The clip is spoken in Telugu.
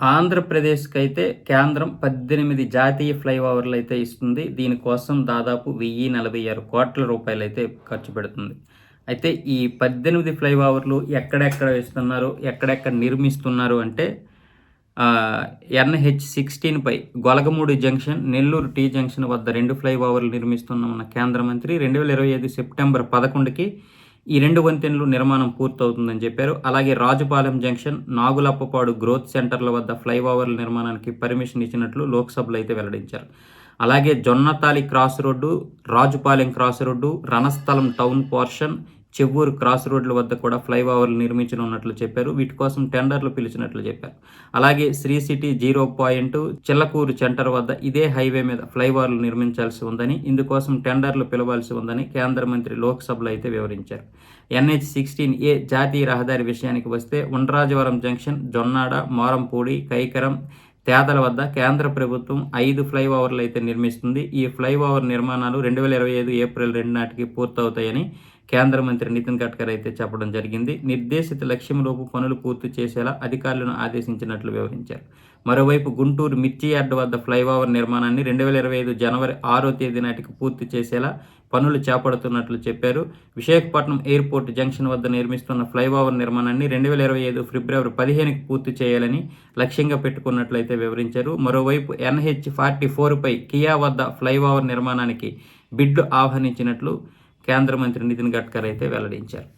ఆంధ్రప్రదేశ్కి అయితే కేంద్రం పద్దెనిమిది జాతీయ ఫ్లైఓవర్లు అయితే ఇస్తుంది దీనికోసం దాదాపు వెయ్యి నలభై ఆరు కోట్ల రూపాయలు అయితే ఖర్చు పెడుతుంది. అయితే ఈ పద్దెనిమిది ఫ్లైఓవర్లు ఎక్కడెక్కడ వేస్తున్నారు ఎక్కడెక్కడ నిర్మిస్తున్నారు అంటే NH సిక్స్టీన్పై Golagamudi junction Nellore T junction వద్ద రెండు ఫ్లైఓవర్లు నిర్మిస్తున్నామన్న కేంద్ర మంత్రి రెండు వేల ఇరవై ఐదు సెప్టెంబర్ పదకొండుకి ఈ రెండు వంతెనలు నిర్మాణం పూర్తవుతుందని చెప్పారు. అలాగే రాజుపాలెం జంక్షన్ నాగులప్పపాడు గ్రోత్ సెంటర్ల వద్ద ఫ్లైఓవర్ల నిర్మాణానికి పర్మిషన్ ఇచ్చినట్లు లోక్సభలో అయితే వెల్లడించారు. అలాగే Jonnathali cross road Rajupalem cross road Ranasthalam town portion Chevvuru cross రోడ్ల వద్ద కూడా ఫ్లైఓవర్లు నిర్మించనున్నట్లు చెప్పారు. వీటి కోసం టెండర్లు పిలిచినట్లు చెప్పారు. అలాగే Sri City zero point Chillakuru centre వద్ద ఇదే హైవే మీద ఫ్లైఓవర్లు నిర్మించాల్సి ఉందని ఇందుకోసం టెండర్లు పిలవాల్సి ఉందని కేంద్ర మంత్రి లోక్సభలో అయితే వివరించారు. ఎన్హెచ్ సిక్స్టీన్ ఏ జాతీయ రహదారి విషయానికి వస్తే ఉండ్రాజవరం జంక్షన్ జొన్నాడ మోరంపూడి కైకరం తేదల వద్ద కేంద్ర ప్రభుత్వం ఐదు ఫ్లైఓవర్లు అయితే నిర్మిస్తుంది. ఈ ఫ్లైఓవర్ నిర్మాణాలు రెండు వేల ఇరవై ఐదు ఏప్రిల్ రెండు నాటికి పూర్తవుతాయని కేంద్ర మంత్రి నితిన్ గడ్కరీ అయితే చెప్పడం జరిగింది. నిర్దేశిత లక్ష్యంలోపు పనులు పూర్తి చేసేలా అధికారులను ఆదేశించినట్లు వివరించారు. మరోవైపు గుంటూరు మిర్చి యార్డ్ వద్ద ఫ్లైఓవర్ నిర్మాణాన్ని రెండు వేల ఇరవై ఐదు జనవరి ఆరో తేదీ నాటికి పూర్తి చేసేలా పనులు చేపడుతున్నట్లు చెప్పారు. విశాఖపట్నం ఎయిర్పోర్ట్ జంక్షన్ వద్ద నిర్మిస్తున్న ఫ్లైఓవర్ నిర్మాణాన్ని రెండు వేల ఇరవై ఐదు ఫిబ్రవరి పదిహేనుకి పూర్తి చేయాలని లక్ష్యంగా పెట్టుకున్నట్లయితే వివరించారు. మరోవైపు ఎన్హెచ్ ఫార్టీ ఫోర్పై కియా వద్ద ఫ్లైఓవర్ నిర్మాణానికి బిడ్లు ఆహ్వానించినట్లు కేంద్ర మంత్రి నితిన్ గడ్కర్ అయితే వెల్లడించారు.